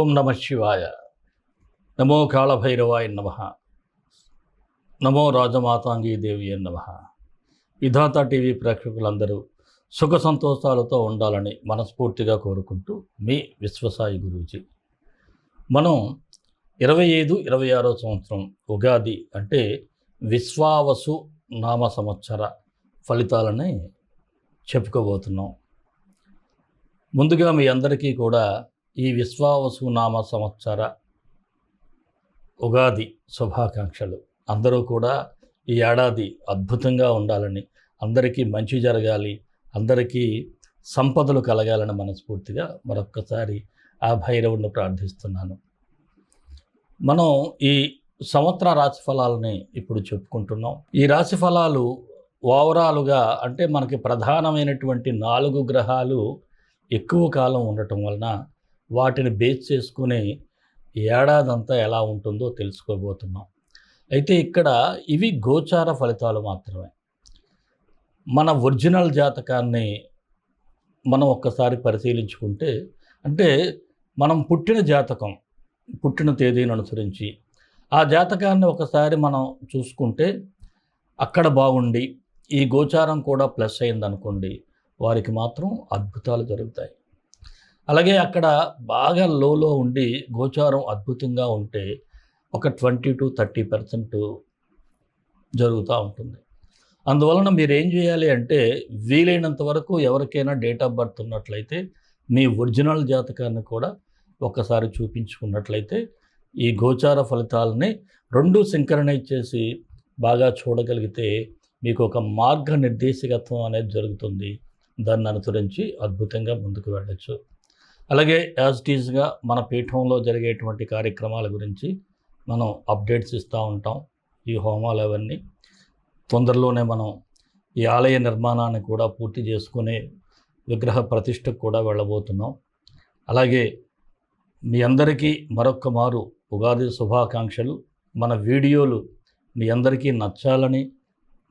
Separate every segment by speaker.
Speaker 1: ఓం నమ శివాయ. నమో కాళభైరవాయ నమ. నమో రాజమాతాంగీ దేవి నమ విధాత టీవీ ప్రేక్షకులందరూ సుఖ సంతోషాలతో ఉండాలని మనస్ఫూర్తిగా కోరుకుంటూ మీ విశ్వసాయి గురూజీ. మనం ఇరవై ఐదు ఇరవై ఆరో సంవత్సరం ఉగాది అంటే విశ్వావసు నామ సంవత్సర ఫలితాలని చెప్పుకోబోతున్నాం. ముందుగా మీ అందరికీ కూడా ఈ విశ్వావసు నామ సంవత్సర ఉగాది శుభాకాంక్షలు. అందరూ కూడా ఈ ఏడాది అద్భుతంగా ఉండాలని అందరికీ మంచి జరగాలి అందరికీ సంపదలు కలగాలని మనస్ఫూర్తిగా మరొక్కసారి ఆ భైరవుడిని ప్రార్థిస్తున్నాను. మనం ఈ సంవత్సర రాశి ఫలాలని ఇప్పుడు చెప్పుకుంటున్నాం. ఈ రాశి ఫలాలు ఓవరాలుగా అంటే మనకి ప్రధానమైనటువంటి నాలుగు గ్రహాలు ఎక్కువ కాలం ఉండటం వలన వాటిని బేస్ చేసుకుని ఏడాదంతా ఎలా ఉంటుందో తెలుసుకోబోతున్నాం. అయితే ఇక్కడ ఇవి గోచార ఫలితాలు మాత్రమే. మన ఒరిజినల్ జాతకాన్ని మనం ఒక్కసారి పరిశీలించుకుంటే అంటే మనం పుట్టిన జాతకం పుట్టిన తేదీని అనుసరించి ఆ జాతకాన్ని ఒకసారి మనం చూసుకుంటే అక్కడ బాగుండి ఈ గోచారం కూడా ప్లస్ అయిందనుకోండి వారికి మాత్రం అద్భుతాలు జరుగుతాయి. అలాగే అక్కడ బాగా లోలో ఉండి గోచారం అద్భుతంగా ఉంటే ఒక ట్వంటీ టు థర్టీ పర్సెంట్ జరుగుతూ ఉంటుంది. అందువలన మీరు ఏం చేయాలి అంటే వీలైనంత వరకు ఎవరికైనా డేట్ ఆఫ్ బర్త్ ఉన్నట్లయితే మీ ఒరిజినల్ జాతకాన్ని కూడా ఒక్కసారి చూపించుకున్నట్లయితే ఈ గోచార ఫలితాలని రెండు సింకరణైజ్ చేసి బాగా చూడగలిగితే మీకు ఒక మార్గ నిర్దేశకత్వం అనేది జరుగుతుంది. దాన్ని అనుసరించి అద్భుతంగా ముందుకు వెళ్ళచ్చు. అలాగే యాజ్ టీజ్గా మన పీఠంలో జరిగేటువంటి కార్యక్రమాల గురించి మనం అప్డేట్స్ ఇస్తూ ఉంటాం ఈ హోమాలు అవన్నీ. తొందరలోనే మనం ఈ ఆలయ నిర్మాణాన్ని కూడా పూర్తి చేసుకునే విగ్రహ ప్రతిష్టకు కూడా వెళ్ళబోతున్నాం. అలాగే మీ అందరికీ మరొక్క మారు ఉగాది శుభాకాంక్షలు. మన వీడియోలు మీ అందరికీ నచ్చాలని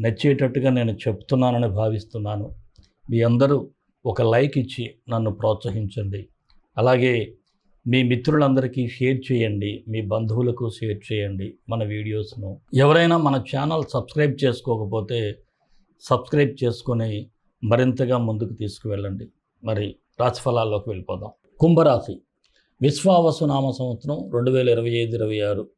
Speaker 1: నచ్చేటట్టుగా నేను చెప్తున్నానని భావిస్తున్నాను. మీ అందరూ ఒక లైక్ ఇచ్చి నన్ను ప్రోత్సహించండి. అలాగే మీ మిత్రులందరికీ షేర్ చేయండి మీ బంధువులకు షేర్ చేయండి మన వీడియోస్ను. ఎవరైనా మన ఛానల్ సబ్స్క్రైబ్ చేసుకోకపోతే సబ్స్క్రైబ్ చేసుకొని మరింతగా ముందుకు తీసుకువెళ్ళండి. మరి రాశిఫలాల్లోకి వెళ్ళిపోదాం. కుంభరాశి. విశ్వావసునామ సంవత్సరం రెండు వేల ఇరవై ఐదు ఇరవై ఆరు.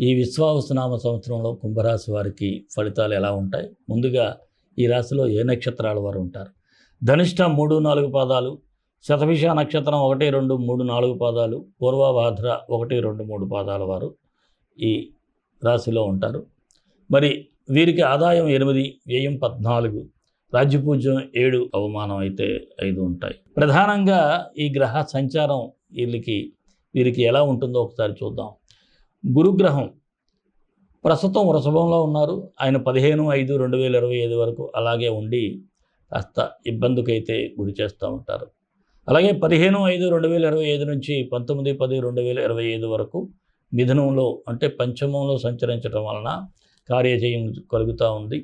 Speaker 1: ఈ విశ్వావసునామ సంవత్సరంలో కుంభరాశి వారికి ఫలితాలు ఎలా ఉంటాయి? ముందుగా ఈ రాశిలో ఏ నక్షత్రాల వారు ఉంటారు? ధనిష్ట మూడు నాలుగు పాదాలు శతభిష నక్షత్రం ఒకటి రెండు మూడు నాలుగు పాదాలు పూర్వభాద్ర ఒకటి రెండు మూడు పాదాల వారు ఈ రాశిలో ఉంటారు. మరి వీరికి ఆదాయం ఎనిమిది వ్యయం పద్నాలుగు రాజ్యపూజ్యం ఏడు అవమానం అయితే ఐదు ఉంటాయి. ప్రధానంగా ఈ గ్రహ సంచారం వీళ్ళకి వీరికి ఎలా ఉంటుందో ఒకసారి చూద్దాం. గురుగ్రహం ప్రస్తుతం వృషభంలో ఉన్నారు. ఆయన పదిహేను ఐదు రెండు వేల ఇరవై ఐదు వరకు అలాగే ఉండి కాస్త ఇబ్బందికైతే గురి చేస్తూ ఉంటారు. అలాగే పదిహేను ఐదు రెండు వేల ఇరవై ఐదు నుంచి పంతొమ్మిది పది రెండు వేల ఇరవై ఐదు వరకు మిథునంలో అంటే పంచమంలో సంచరించడం వలన కార్యజయం కలుగుతూ ఉంది.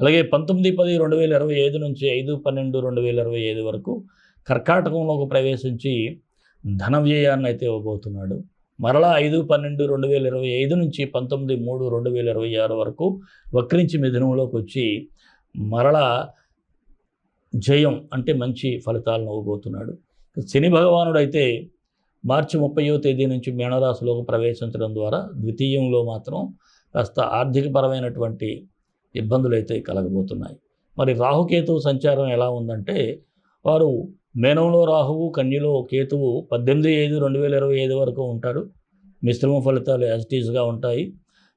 Speaker 1: అలాగే పంతొమ్మిది పది రెండు వేల ఇరవై ఐదు నుంచి ఐదు పన్నెండు రెండు వేల ఇరవై ఐదు వరకు కర్కాటకంలోకి ప్రవేశించి ధన వ్యయాన్ని అయితే ఇవ్వబోతున్నాడు. మరలా ఐదు పన్నెండు రెండు వేల ఇరవై ఐదు నుంచి పంతొమ్మిది మూడు రెండు వేల ఇరవై ఆరు వరకు వక్రించి మిథునంలోకి వచ్చి మరలా జయం అంటే మంచి ఫలితాలను ఇవ్వబోతున్నాడు. శని భగవానుడు అయితే మార్చి ముప్పయో తేదీ నుంచి మీనరాశిలోకి ప్రవేశించడం ద్వారా ద్వితీయంలో మాత్రం కాస్త ఆర్థికపరమైనటువంటి ఇబ్బందులు అయితే కలగబోతున్నాయి. మరి రాహుకేతు సంచారం ఎలా ఉందంటే వారు మేనంలో రాహువు కన్యలో కేతువు పద్దెనిమిది ఐదు రెండు వేల ఇరవై ఐదు వరకు ఉంటాడు. మిశ్రమ ఫలితాలు యాజిటీస్గా ఉంటాయి.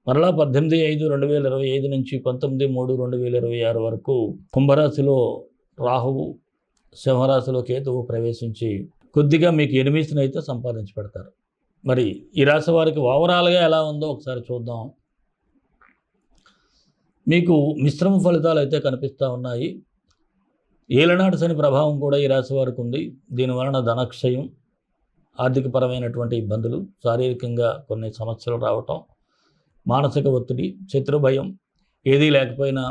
Speaker 1: మరలా పద్దెనిమిది ఐదు రెండు వేల ఇరవై ఐదు నుంచి పంతొమ్మిది మూడు రెండు వేల ఇరవై ఆరు వరకు కుంభరాశిలో రాహువు సింహరాశిలో కేతువు ప్రవేశించి కొద్దిగా మీకు ఎనిమిస్ని అయితే సంపాదించి పెడతారు. మరి ఈ రాశి వారికి ఓవరాల్గా ఎలా ఉందో ఒకసారి చూద్దాం. మీకు మిశ్రమ ఫలితాలు అయితే కనిపిస్తూ ఉన్నాయి. ఏలనాటి శని ప్రభావం కూడా ఈ రాశి వారికి ఉంది. దీనివలన ధనక్షయం ఆర్థికపరమైనటువంటి ఇబ్బందులు శారీరకంగా కొన్ని సమస్యలు రావటం మానసిక ఒత్తిడి శత్రుభయం ఏదీ లేకపోయినా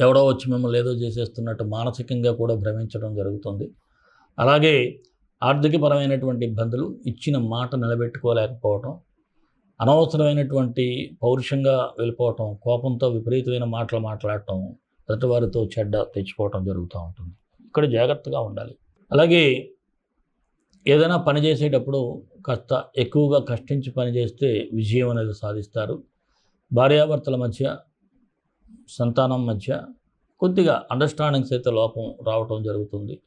Speaker 1: ఎవడో వచ్చి మిమ్మల్ని ఏదో చేసేస్తున్నట్టు మానసికంగా కూడా భ్రమించడం జరుగుతుంది. అలాగే ఆర్థికపరమైనటువంటి ఇబ్బందులు ఇచ్చిన మాట నిలబెట్టుకోలేకపోవటం అనవసరమైనటువంటి పౌరుషంగా వెళ్ళిపోవటం కోపంతో విపరీతమైన మాటలు మాట్లాడటం ఎదుటివారితో చెడ్డ తెచ్చుకోవటం జరుగుతూ ఉంటుంది. ఇక్కడ జాగ్రత్తగా ఉండాలి. అలాగే ఏదైనా పని చేసేటప్పుడు కాస్త ఎక్కువగా కష్టించి పని చేస్తే విజయం అనేది సాధిస్తారు. భార్యాభర్తల మధ్య సంతానం మధ్య కొద్దిగా అండర్స్టాండింగ్స్ అయితే లోపం రావటం జరుగుతుంది.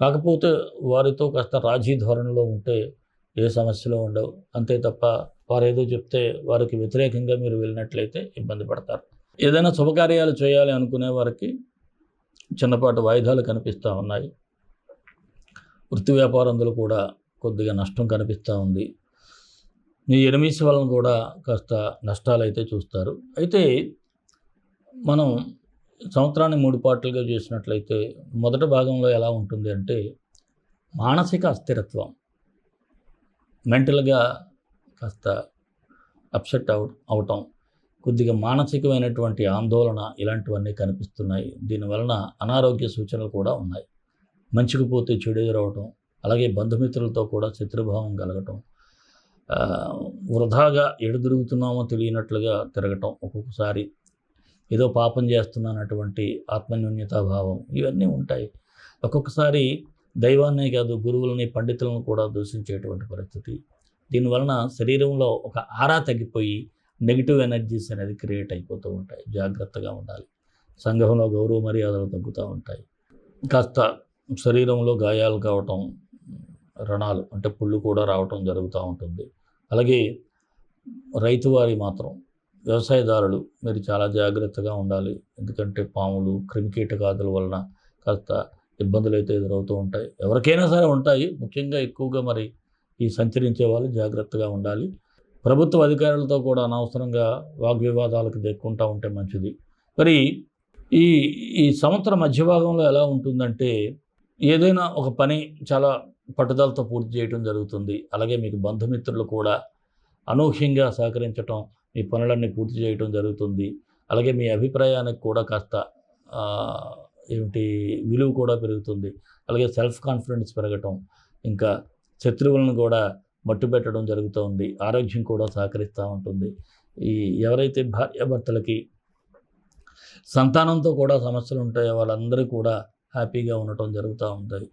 Speaker 1: కాకపోతే వారితో కాస్త రాజీ ధోరణిలో ఉంటే ఏ సమస్యలు ఉండవు. అంతే తప్ప వారు ఏదో చెప్తే వారికి వ్యతిరేకంగా మీరు వెళ్ళినట్లయితే ఇబ్బంది పడతారు. ఏదైనా శుభకార్యాలు చేయాలి అనుకునే వారికి చిన్నపాటి వాయిదాలు కనిపిస్తూ ఉన్నాయి. వృత్తి వ్యాపారంలో కూడా కొద్దిగా నష్టం కనిపిస్తూ ఉంది. మీ ఎనిమిస్ వలన కూడా కాస్త నష్టాలు అయితే చూస్తారు. అయితే మనం సంవత్సరాన్ని మూడు పార్టులుగా చేసినట్లయితే మొదటి భాగంలో ఎలా ఉంటుంది అంటే మానసిక అస్థిరత్వం. మెంటల్గా కాస్త అప్సెట్ అవ అవటం కొద్దిగా మానసికమైనటువంటి ఆందోళన ఇలాంటివన్నీ కనిపిస్తున్నాయి. దీనివలన అనారోగ్య సూచనలు కూడా ఉన్నాయి. మంచికి పోతే చెడు ఎదురవటం అలాగే బంధుమిత్రులతో కూడా శత్రుభావం కలగటం వృధాగా ఎడు తిరుగుతున్నామో తెలియనట్లుగా తిరగటం ఒక్కొక్కసారి ఏదో పాపం చేస్తున్నానటువంటి ఆత్మన్యూన్యతాభావం ఇవన్నీ ఉంటాయి. ఒక్కొక్కసారి దైవాన్నే కాదు గురువులని పండితులను కూడా దూషించేటువంటి పరిస్థితి. దీనివలన శరీరంలో ఒక ఆరా తగ్గిపోయి నెగిటివ్ ఎనర్జీస్ అనేది క్రియేట్ అయిపోతూ ఉంటాయి. జాగ్రత్తగా ఉండాలి. సంఘంలో గౌరవ మర్యాదలు తగ్గుతూ ఉంటాయి. కాస్త శరీరంలో గాయాలు కావటం రణాలు అంటే పుళ్ళు కూడా రావటం జరుగుతూ ఉంటుంది. అలాగే రైతువారి మాత్రం వ్యవసాయదారులు మీరు చాలా జాగ్రత్తగా ఉండాలి. ఎందుకంటే పాములు క్రిమికీటకాదుల వలన కాస్త ఇబ్బందులు అయితే ఎదురవుతూ ఉంటాయి. ఎవరికైనా సరే ఉంటాయి. ముఖ్యంగా ఎక్కువగా మరి ఈ సంచరించే వాళ్ళు జాగ్రత్తగా ఉండాలి. ప్రభుత్వ అధికారులతో కూడా అనవసరంగా వాగ్వివాదాలకు దక్కుంటూ ఉంటే మంచిది. మరి ఈ ఈ సంవత్సరం మధ్య భాగంలో ఎలా ఉంటుందంటే ఏదైనా ఒక పని చాలా పట్టుదలతో పూర్తి చేయడం జరుగుతుంది. అలాగే మీకు బంధుమిత్రులు కూడా అనూహ్యంగా సహకరించటం మీ పనులన్నీ పూర్తి చేయటం జరుగుతుంది. అలాగే మీ అభిప్రాయానికి కూడా కాస్త ఏమిటి విలువ కూడా పెరుగుతుంది. అలాగే సెల్ఫ్ కాన్ఫిడెన్స్ పెరగటం ఇంకా శత్రువులను కూడా మట్టు పెట్టడం జరుగుతుంది. ఆరోగ్యం కూడా సహకరిస్తూ ఉంటుంది. ఈ ఎవరైతే భార్యాభర్తలకి సంతానంతో కూడా సమస్యలు ఉంటాయో వాళ్ళందరూ కూడా హ్యాపీగా ఉండటం జరుగుతూ ఉంటాయి.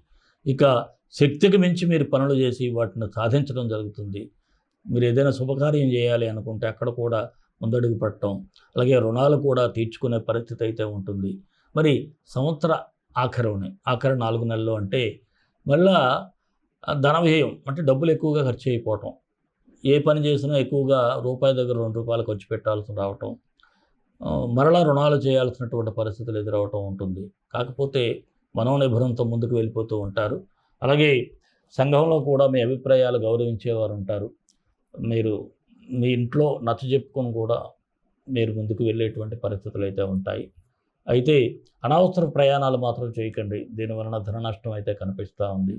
Speaker 1: ఇక శక్తికి మించి మీరు పనులు చేసి వాటిని సాధించడం జరుగుతుంది. మీరు ఏదైనా శుభకార్యం చేయాలి అనుకుంటే అక్కడ కూడా ముందడుగు పెట్టడం అలాగే రుణాలు కూడా తీర్చుకునే పరిస్థితి అయితే ఉంటుంది. మరి సంవత్సర ఆఖరుని ఆఖరి నాలుగు నెలలు అంటే మళ్ళా ధనవ్యయం ధన వ్యయం అంటే డబ్బులు ఎక్కువగా ఖర్చు అయిపోవటం. ఏ పని చేసినా ఎక్కువగా రూపాయి దగ్గర రెండు రూపాయలు ఖర్చు పెట్టాల్సి రావటం. మరలా రుణాలు చేయాల్సినటువంటి పరిస్థితులు ఎదురవటం ఉంటుంది. కాకపోతే మనోనిర్భరంతో ముందుకు వెళ్ళిపోతూ ఉంటారు. అలాగే సంఘంలో కూడా మీ అభిప్రాయాలు గౌరవించేవారు ఉంటారు. మీరు మీ ఇంట్లో నచ్చ చెప్పుకొని కూడా మీరు ముందుకు వెళ్ళేటువంటి పరిస్థితులు అయితే ఉంటాయి. అయితే అనవసర ప్రయాణాలు మాత్రం చేయకండి. దీనివలన ధన నష్టం అయితే కనిపిస్తూ ఉంది.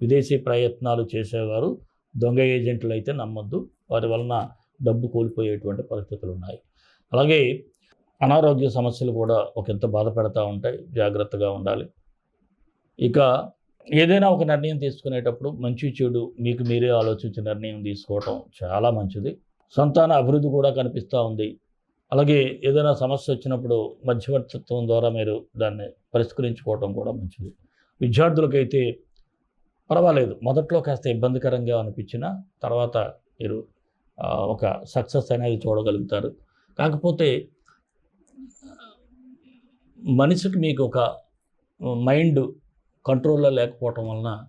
Speaker 1: విదేశీ ప్రయత్నాలు చేసేవారు దొంగ ఏజెంట్లు అయితే నమ్మొద్దు. వారి వలన డబ్బు కోల్పోయేటువంటి పరిస్థితులు ఉన్నాయి అలాగే అనారోగ్య సమస్యలు కూడా ఒకంత బాధ పెడతా ఉంటాయి జాగ్రత్తగా ఉండాలి. ఇక ఏదైనా ఒక నిర్ణయం తీసుకునేటప్పుడు మంచి చెడు మీకు మీరే ఆలోచించి నిర్ణయం తీసుకోవటం చాలా మంచిది. సంతాన అభివృద్ధి కూడా కనిపిస్తూ ఉంది. అలాగే ఏదైనా సమస్య వచ్చినప్పుడు మధ్యవర్తిత్వం ద్వారా మీరు దాన్ని పరిష్కరించుకోవటం కూడా మంచిది. విద్యార్థులకైతే పర్వాలేదు. మొదట్లో కాస్త ఇబ్బందికరంగా అనిపించిన తర్వాత మీరు ఒక సక్సెస్ అనేది చూడగలుగుతారు. కాకపోతే మనిషికి మీకు ఒక మైండ్ కంట్రోల్లో లేకపోవటం వలన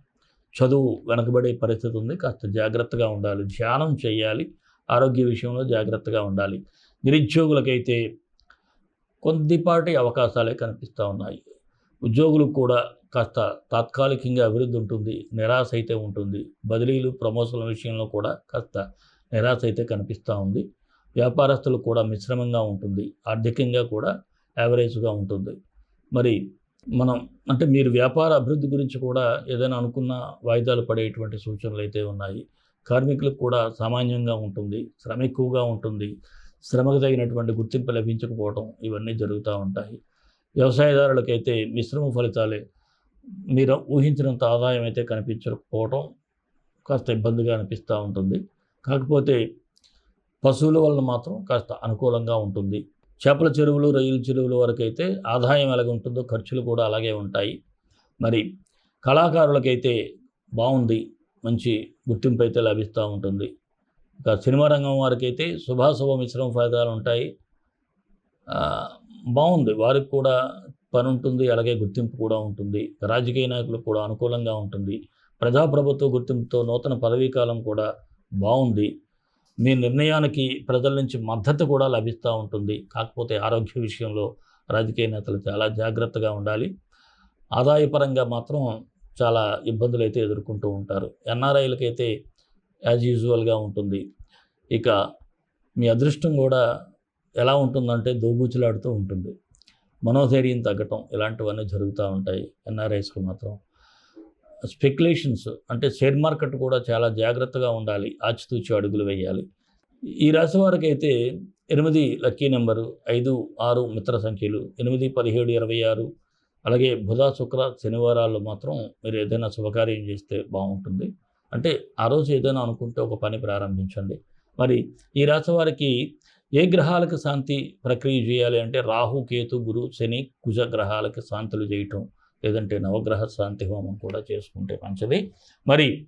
Speaker 1: చదువు వెనకబడే పరిస్థితి ఉంది. కాస్త జాగ్రత్తగా ఉండాలి. ధ్యానం చేయాలి. ఆరోగ్య విషయంలో జాగ్రత్తగా ఉండాలి. నిరుద్యోగులకైతే కొద్దిపాటి అవకాశాలే కనిపిస్తూ ఉన్నాయి. ఉద్యోగులకు కూడా కాస్త తాత్కాలికంగా అభివృద్ధి ఉంటుంది. నిరాశ అయితే ఉంటుంది. బదిలీలు ప్రమోషన్ల విషయంలో కూడా కాస్త నిరాశ అయితే కనిపిస్తూ ఉంది. వ్యాపారస్తులకు కూడా మిశ్రమంగా ఉంటుంది. ఆర్థికంగా కూడా యావరేజ్గా ఉంటుంది. మరి మనం అంటే మీరు వ్యాపార అభివృద్ధి గురించి కూడా ఏదైనా అనుకున్న వాయిదాలు పడేటువంటి సూచనలు అయితే ఉన్నాయి. కార్మికులకు కూడా సామాన్యంగా ఉంటుంది శ్రమ ఎక్కువగా ఉంటుంది శ్రమకు తగినటువంటి గుర్తింపు లభించకపోవడం ఇవన్నీ జరుగుతూ ఉంటాయి. వ్యవసాయదారులకైతే మిశ్రమ ఫలితాలే మీరు ఊహించినంత ఆదాయం అయితే కనిపించకపోవడం కాస్త ఇబ్బందిగా అనిపిస్తూ ఉంటుంది. కాకపోతే పశువుల వలన మాత్రం కాస్త అనుకూలంగా ఉంటుంది. చేపల చెరువులు రొయ్యల చెరువుల వరకైతే ఆదాయం ఎలాగ ఉంటుందో ఖర్చులు కూడా అలాగే ఉంటాయి. మరి కళాకారులకైతే బాగుంది మంచి గుర్తింపు అయితే లభిస్తూ ఉంటుంది. ఇక సినిమా రంగం వారికి అయితే శుభాశుభ మిశ్రమ ఫలితాలు ఉంటాయి. బాగుంది వారికి కూడా పని ఉంటుంది అలాగే గుర్తింపు కూడా ఉంటుంది. రాజకీయ నాయకులకు కూడా అనుకూలంగా ఉంటుంది. ప్రజాప్రభుత్వ గుర్తింపుతో నూతన పదవీ కాలం కూడా బాగుంది. మీ నిర్ణయానికి ప్రజల నుంచి మద్దతు కూడా లభిస్తూ ఉంటుంది. కాకపోతే ఆరోగ్య విషయంలో రాజకీయ నేతలు చాలా జాగ్రత్తగా ఉండాలి. ఆదాయపరంగా మాత్రం చాలా ఇబ్బందులు అయితే ఎదుర్కొంటూ ఉంటారు. ఎన్ఆర్ఐలకైతే యాజ్ యూజువల్గా ఉంటుంది. ఇక మీ అదృష్టం కూడా ఎలా ఉంటుందంటే దోబూచులాడుతూ ఉంటుంది. మనోధైర్యం తగ్గటం ఇలాంటివన్నీ జరుగుతూ ఉంటాయి. ఎన్ఆర్ఐస్కి మాత్రం. స్పెక్యులేషన్స్ అంటే షేర్ మార్కెట్ కూడా చాలా జాగ్రత్తగా ఉండాలి ఆచితూచి అడుగులు వేయాలి. ఈ రాశి వారికి అయితే ఎనిమిది లక్కీ నెంబరు ఐదు ఆరు మిత్ర సంఖ్యలు ఎనిమిది పదిహేడు ఇరవై ఆరు అలాగే బుధ శుక్ర శనివారాల్లో మాత్రం మీరు ఏదైనా శుభకార్యం చేస్తే బాగుంటుంది. అంటే ఆ రోజు ఏదైనా అనుకుంటే ఒక పని ప్రారంభించండి. మరి ఈ రాశి వారికి ఏ గ్రహాలకు శాంతి ప్రక్రియ చేయాలి అంటే రాహు కేతు గురు శని కుజ గ్రహాలకి శాంతులు చేయటం. లేదంటే నవగ్రహ శాంతి హోమం కూడా చేసుకుంటే మంచిది. మరి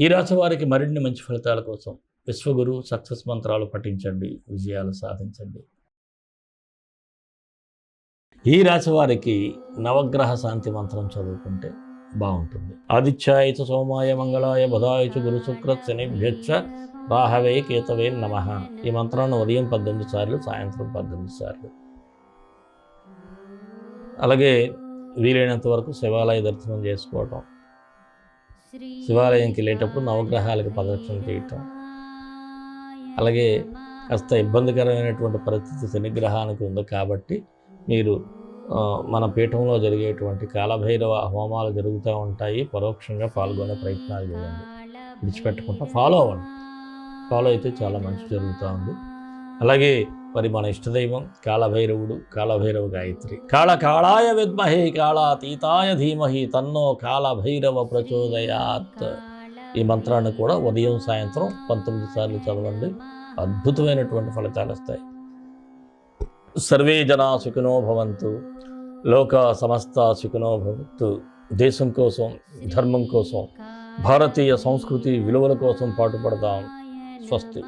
Speaker 1: ఈ రాశి వారికి మరిన్ని మంచి ఫలితాల కోసం విశ్వగురు సక్సెస్ మంత్రాలు పఠించండి విజయాలు సాధించండి. ఈ రాశి వారికి నవగ్రహ శాంతి మంత్రం చదువుకుంటే బాగుంటుంది. ఆదిత్యాయ చ సోమాయ మంగళాయ బుధాయ చ గురు శుక్ర శనిభ్యచ్చ రాహవే కేతవే నమ. ఈ మంత్రాన్ని ఉదయం పద్దెనిమిది సార్లు సాయంత్రం పద్దెనిమిది సార్లు. అలాగే వీలైనంత వరకు శివాలయ దర్శనం చేసుకోవటం. శివాలయంకి వెళ్ళేటప్పుడు నవగ్రహాలకు ప్రదక్షిణ చేయటం. అలాగే కాస్త ఇబ్బందికరమైనటువంటి పరిస్థితి శనిగ్రహానికి ఉంది కాబట్టి మీరు మన పీఠంలో జరిగేటువంటి కాలభైరవ హోమాలు జరుగుతూ ఉంటాయి. పరోక్షంగా పాల్గొనే ప్రయత్నాలు చేయండి. విడిచిపెట్టకుండా ఫాలో అవ్వండి. ఫాలో అయితే చాలా మంచి జరుగుతూ ఉంది. అలాగే మరి మన ఇష్టదైవం కాళభైరవుడు కాళభైరవ గాయత్రి. కాళ కాళాయ విద్మహే కాళాతీతాయ ధీమహి తన్నో కాళభైరవ ప్రచోదయాత్. ఈ మంత్రాన్ని కూడా ఉదయం సాయంత్రం పంతొమ్మిది సార్లు చదవండి. అద్భుతమైనటువంటి ఫలితాలు వస్తాయి. సర్వే జనా సుఖినో భవంతు. లోక సమస్త సుఖినో భవంతు. దేశం కోసం ధర్మం కోసం భారతీయ సంస్కృతి విలువల కోసం పాటుపడదాం. స్వస్తి.